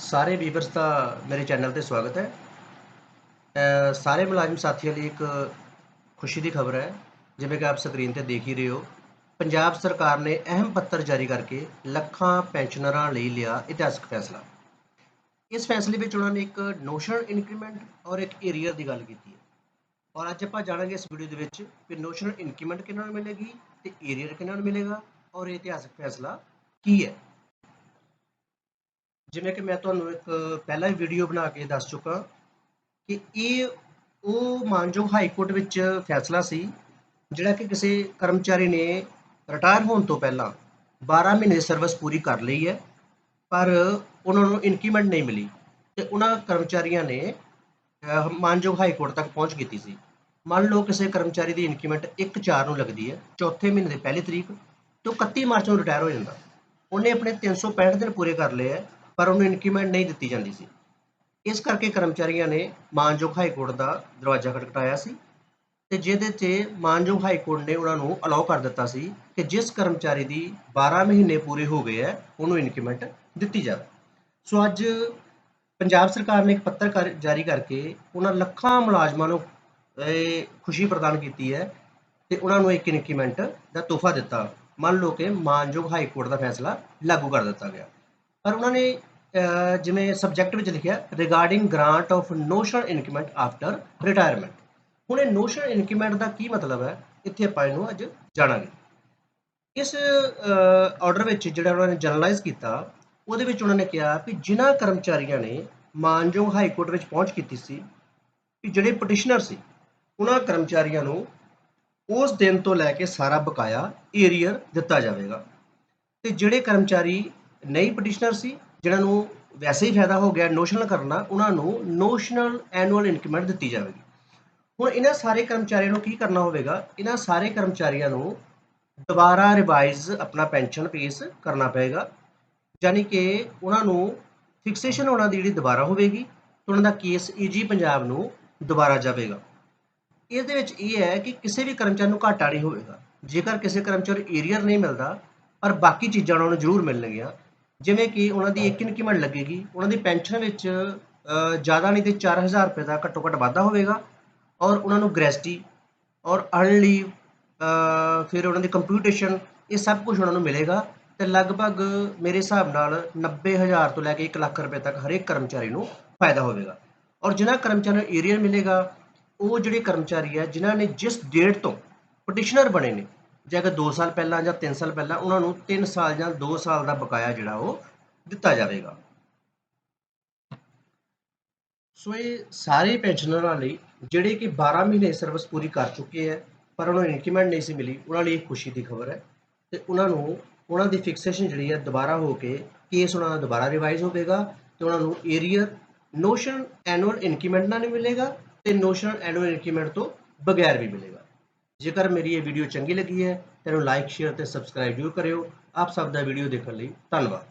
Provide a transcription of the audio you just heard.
ਸਾਰੇ ਵੀਵਰਸ ਦਾ ਮੇਰੇ ਚੈਨਲ ਤੇ ਸਵਾਗਤ ਹੈ। ਸਾਰੇ ਮੁਲਾਜ਼ਮ ਸਾਥੀਆਂ ਲਈ ਇੱਕ ਖੁਸ਼ੀ ਦੀ ਖਬਰ ਹੈ। ਜਿਵੇਂ ਕਿ ਆਪ ਸਕਰੀਨ ਤੇ ਦੇਖ ਹੀ ਰਹੇ ਹੋ, ਪੰਜਾਬ ਸਰਕਾਰ ਨੇ ਅਹਿਮ ਪੱਤਰ ਜਾਰੀ ਕਰਕੇ ਲੱਖਾਂ ਪੈਨਸ਼ਨਰਾਂ ਲਈ ਲਿਆ ਇਤਿਹਾਸਕ ਫੈਸਲਾ। ਇਸ ਫੈਸਲੇ ਵਿੱਚ ਉਹਨਾਂ ਨੇ ਇੱਕ ਨੋਸ਼ਨਲ ਇਨਕਰੀਮੈਂਟ ਔਰ ਇੱਕ ਏਰੀਅਰ ਦੀ ਗੱਲ ਕੀਤੀ ਹੈ। ਔਰ ਅੱਜ ਆਪਾਂ ਜਾਣਾਂਗੇ ਇਸ ਵੀਡੀਓ ਦੇ ਵਿੱਚ ਕਿ ਨੋਸ਼ਨਲ ਇਨਕਰੀਮੈਂਟ ਕਿਹਨਾਂ ਨੂੰ ਮਿਲੇਗੀ ਤੇ ਏਰੀਅਰ ਕਿਹਨਾਂ ਨੂੰ ਮਿਲੇਗਾ ਔਰ ਇਹ ਇਤਿਹਾਸਕ ਫੈਸਲਾ ਕੀ ਹੈ। ਜਿਵੇਂ ਕਿ ਮੈਂ ਤੁਹਾਨੂੰ ਇੱਕ ਪਹਿਲਾਂ ਹੀ ਵੀਡੀਓ ਬਣਾ ਕੇ ਦੱਸ ਚੁੱਕਾ ਕਿ ਇਹ ਉਹ ਮਾਨਯੋਗ ਹਾਈ ਕੋਰਟ ਵਿੱਚ ਫੈਸਲਾ ਸੀ, ਜਿਹੜਾ ਕਿ ਕਿਸੇ ਕਰਮਚਾਰੀ ਨੇ ਰਿਟਾਇਰ ਹੋਣ ਤੋਂ ਪਹਿਲਾਂ 12 ਮਹੀਨੇ ਦੀ ਸਰਵਿਸ ਪੂਰੀ ਕਰ ਲਈ ਹੈ, ਪਰ ਉਹਨਾਂ ਨੂੰ ਇਨਕਰੀਮੈਂਟ ਨਹੀਂ ਮਿਲੀ ਤੇ ਉਹਨਾਂ ਕਰਮਚਾਰੀਆਂ ਨੇ ਮਾਨਯੋਗ ਹਾਈ ਕੋਰਟ ਤੱਕ ਪਹੁੰਚ ਕੀਤੀ ਸੀ। ਮੰਨ ਲਓ ਕਿਸੇ ਕਰਮਚਾਰੀ ਦੀ ਇਨਕਰੀਮੈਂਟ 1/4 ਨੂੰ ਲੱਗਦੀ ਹੈ, ਚੌਥੇ ਮਹੀਨੇ ਦੇ ਪਹਿਲੀ ਤਰੀਕ ਤੋਂ ਉਹ 31 ਮਾਰਚ ਨੂੰ ਰਿਟਾਇਰ ਹੋ ਜਾਂਦਾ। ਉਹਨੇ ਆਪਣੇ 365 ਦਿਨ ਪੂਰੇ ਕਰ ਲਏ ਹੈ ਪਰ ਉਹਨੂੰ ਇਨਕਰੀਮੈਂਟ ਨਹੀਂ ਦਿੱਤੀ ਜਾਂਦੀ ਸੀ। ਇਸ ਕਰਕੇ ਕਰਮਚਾਰੀਆਂ ਨੇ ਮਾਨਯੋਗ ਹਾਈ ਕੋਰਟ ਦਾ ਦਰਵਾਜ਼ਾ ਖਟਖਟਾਇਆ ਸੀ ਤੇ ਜਿਹਦੇ 'ਚ ਮਾਨਯੋਗ ਹਾਈ ਕੋਰਟ ਨੇ ਉਹਨਾਂ ਨੂੰ ਅਲਾਉ ਕਰ ਦਿੱਤਾ ਸੀ ਕਿ ਜਿਸ ਕਰਮਚਾਰੀ ਦੀ 12 ਮਹੀਨੇ ਪੂਰੇ ਹੋ ਗਏ ਹੈ, ਉਹਨੂੰ ਇਨਕਰੀਮੈਂਟ ਦਿੱਤੀ ਜਾਵੇ। ਸੋ ਅੱਜ ਪੰਜਾਬ ਸਰਕਾਰ ਨੇ ਇੱਕ ਪੱਤਰ ਕਰ- ਜਾਰੀ ਕਰਕੇ ਉਹਨਾਂ ਲੱਖਾਂ ਮੁਲਾਜ਼ਮਾਂ ਨੂੰ ਖੁਸ਼ੀ ਪ੍ਰਦਾਨ ਕੀਤੀ ਹੈ ਤੇ ਉਹਨਾਂ ਨੂੰ ਇੱਕ ਇਨਕਰੀਮੈਂਟ ਦਾ ਤੋਹਫਾ ਦਿੱਤਾ। ਮੰਨ ਲਓ ਕਿ ਮਾਨਯੋਗ ਹਾਈ ਕੋਰਟ ਦਾ ਫੈਸਲਾ ਲਾਗੂ ਕਰ ਦਿੱਤਾ ਗਿਆ। ਪਰ ਉਹਨਾਂ ਨੇ ਜਿਵੇਂ ਸਬਜੈਕਟ ਵਿੱਚ ਲਿਖਿਆ regarding grant of notional increment after retirement ਹੁਣ ਇਹ ਨੋਸ਼ਨਲ ਇਨਕਰੀਮੈਂਟ ਦਾ ਕੀ ਮਤਲਬ ਹੈ? ਇੱਥੇ ਆਪਾਂ ਇਹਨੂੰ ਅੱਜ ਜਾਣਾਂਗੇ। ਇਸ ਆਰਡਰ ਵਿੱਚ ਜਿਹੜਾ ਉਹਨਾਂ ਨੇ ਜਨਰਲਾਈਜ਼ ਕੀਤਾ, ਉਹਦੇ ਵਿੱਚ ਉਹਨਾਂ ਨੇ ਕਿਹਾ ਕਿ ਜਿਨ੍ਹਾਂ ਕਰਮਚਾਰੀਆਂ ਨੇ ਮਾਨਯੋਗ ਹਾਈ ਕੋਰਟ ਵਿੱਚ ਪਹੁੰਚ ਕੀਤੀ ਸੀ ਕਿ ਜਿਹੜੇ ਪਟੀਸ਼ਨਰ ਸੀ, ਉਹਨਾਂ ਕਰਮਚਾਰੀਆਂ ਨੂੰ ਉਸ ਦਿਨ ਤੋਂ ਲੈ ਕੇ ਸਾਰਾ ਬਕਾਇਆ ਏਰੀਅਰ ਦਿੱਤਾ ਜਾਵੇਗਾ। ਤੇ ਜਿਹੜੇ ਕਰਮਚਾਰੀ ਨਹੀਂ ਪਟੀਸ਼ਨਰ ਸੀ ਜਿਹਨਾਂ ਨੂੰ ਵੈਸੇ ਹੀ ਫਾਇਦਾ ਹੋ ਗਿਆ ਨੋਸ਼ਨਲ ਕਰਨਾ, ਉਹਨਾਂ ਨੂੰ ਨੋਸ਼ਨਲ ਐਨੂਅਲ ਇਨਕਰੀਮੈਂਟ ਦਿੱਤੀ ਜਾਵੇਗੀ। ਹੁਣ ਇਹਨਾਂ ਸਾਰੇ ਕਰਮਚਾਰੀਆਂ ਨੂੰ ਕੀ ਕਰਨਾ ਹੋਵੇਗਾ? ਇਹਨਾਂ ਸਾਰੇ ਕਰਮਚਾਰੀਆਂ ਨੂੰ ਦੁਬਾਰਾ ਰਿਵਾਈਜ਼ ਆਪਣਾ ਪੈਨਸ਼ਨ ਪੇਸ ਕਰਨਾ ਪਏਗਾ। ਯਾਨੀ ਕਿ ਉਹਨਾਂ ਨੂੰ ਫਿਕਸੇਸ਼ਨ ਉਹਨਾਂ ਦੀ ਜਿਹੜੀ ਦੁਬਾਰਾ ਹੋਵੇਗੀ ਤੇ ਉਹਨਾਂ ਦਾ ਕੇਸ ਈਜੀ ਪੰਜਾਬ ਨੂੰ ਦੁਬਾਰਾ ਜਾਵੇਗਾ। ਇਹਦੇ ਵਿੱਚ ਇਹ ਹੈ ਕਿ ਕਿਸੇ ਵੀ ਕਰਮਚਾਰੀ ਨੂੰ ਘਾਟਾ ਨਹੀਂ ਹੋਵੇਗਾ। ਜੇਕਰ ਕਿਸੇ ਕਰਮਚਾਰੀ ਏਰੀਅਰ ਨਹੀਂ ਮਿਲਦਾ, ਪਰ ਬਾਕੀ ਚੀਜ਼ਾਂ ਉਹਨਾਂ ਨੂੰ ਜ਼ਰੂਰ ਮਿਲਣਗੀਆਂ ਜਿਵੇਂ ਕਿ ਉਹਨਾਂ ਦੀ ਇੱਕ ਇਨਕਰੀਮੈਂਟ ਲੱਗੇਗੀ, ਉਹਨਾਂ ਦੀ ਪੈਨਸ਼ਨ ਵਿੱਚ ਜ਼ਿਆਦਾ ਨਹੀਂ ਤੇ 4000 ਰੁਪਏ ਦਾ ਘੱਟੋ ਘੱਟ ਵਾਧਾ ਹੋਵੇਗਾ ਔਰ ਉਹਨਾਂ ਨੂੰ ਗ੍ਰੈਸਟੀ ਔਰ ਅਰਨ ਲੀਵ ਫਿਰ ਉਹਨਾਂ ਦੀ ਕੰਪਿਊਟੇਸ਼ਨ ਇਹ ਸਭ ਕੁਝ ਉਹਨਾਂ ਨੂੰ ਮਿਲੇਗਾ ਤੇ ਲਗਭਗ ਮੇਰੇ ਹਿਸਾਬ ਨਾਲ 90000 ਤੋਂ ਲੈ ਕੇ 1 ਲੱਖ ਰੁਪਏ ਤੱਕ ਹਰੇਕ ਕਰਮਚਾਰੀ ਨੂੰ ਫਾਇਦਾ ਹੋਵੇਗਾ ਔਰ ਜਿਨ੍ਹਾਂ ਕਰਮਚਾਰੀਆਂ ਨੂੰ ਏਰੀਅਰ ਮਿਲੇਗਾ, ਉਹ ਜਿਹੜੇ ਕਰਮਚਾਰੀ ਹੈ ਜਿਨ੍ਹਾਂ ਨੇ ਜਿਸ ਡੇਟ ਤੋਂ ਪਟੀਸ਼ਨਰ ਬਣੇ ਨੇ ਜੇ ਅਗਰ 2 ਸਾਲ ਪਹਿਲਾਂ ਜਾਂ 3 ਸਾਲ ਪਹਿਲਾਂ ਉਹਨਾਂ ਨੂੰ 3 ਸਾਲ ਜਾਂ 2 ਸਾਲ ਦਾ ਬਕਾਇਆ ਜਿਹੜਾ ਉਹ ਦਿੱਤਾ ਜਾਵੇਗਾ। ਸੋ ਇਹ ਸਾਰੇ ਪੈਨਸ਼ਨਰਾਂ ਲਈ ਜਿਹੜੇ ਕਿ 12 ਮਹੀਨੇ ਸਰਵਿਸ ਪੂਰੀ ਕਰ ਚੁੱਕੇ ਹੈ, ਪਰ ਉਹਨਾਂ ਨੂੰ ਇਨਕਰੀਮੈਂਟ ਨਹੀਂ ਸੀ ਮਿਲੀ, ਉਹਨਾਂ ਲਈ ਖੁਸ਼ੀ ਦੀ ਖਬਰ ਹੈ ਤੇ ਉਹਨਾਂ ਨੂੰ ਉਹਨਾਂ ਦੀ ਫਿਕਸੇਸ਼ਨ ਜਿਹੜੀ ਹੈ ਦੁਬਾਰਾ ਹੋ ਕੇ ਕੇਸ ਉਹਨਾਂ ਦਾ ਦੁਬਾਰਾ ਰਿਵਾਈਜ਼ ਹੋਵੇਗਾ ਤੇ ਉਹਨਾਂ ਨੂੰ ਏਰੀਅਰ ਨੋਸ਼ਨ ਐਨੂਅਲ ਇਨਕਰੀਮੈਂਟ ਨਾਲ ਨਹੀਂ ਮਿਲੇਗਾ ਤੇ ਨੋਸ਼ਨਲ ਐਨੂਅਲ ਇਨਕਰੀਮੈਂਟ ਤੋਂ ਬਗੈਰ ਵੀ ਮਿਲੇਗਾ। ਜੇਕਰ ਮੇਰੀ ਇਹ ਵੀਡੀਓ ਚੰਗੀ ਲੱਗੀ ਹੈ, ਤਾਂ ਇਹਨੂੰ ਲਾਈਕ ਸ਼ੇਅਰ ਤੇ ਸਬਸਕ੍ਰਾਈਬ ਜ਼ਰੂਰ ਕਰਿਓ। ਆਪ ਸਭ ਦਾ ਵੀਡੀਓ ਦੇਖਣ ਲਈ ਧੰਨਵਾਦ।